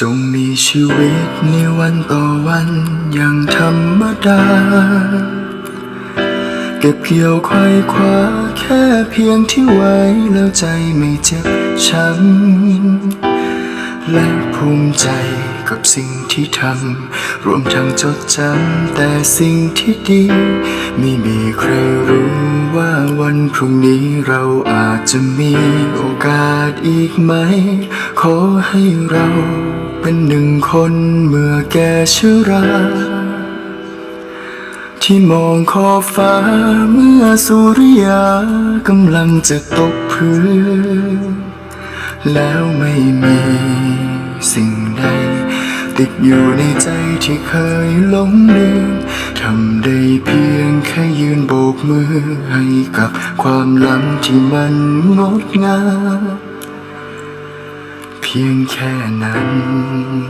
จงมีชีวิตในวันต่อวันอย่างธรรมดา เก็บเกี่ยวควายคว้าแค่เพียงที่ไว้แล้วใจไม่เจ็บช้ำและภูมิใจกับสิ่งที่ทำรวมทั้งจดจำแต่สิ่งที่ดี ไม่มีใครรู้ว่าวันพรุ่งนี้เราอาจจะมีโอกาสอีกไหม ขอให้เรา เป็นหนึ่งคนเมื่อแก่ชรา ที่มองขอบฟ้าเมื่อสุริยากำลังจะตกพื้น แล้วไม่มีสิ่งใด ติดอยู่ในใจที่เคยหลงลืมทำได้เพียงแค่ยืนโบกมือให้กับความหลังที่มันงดงาม พียงแค่นั้น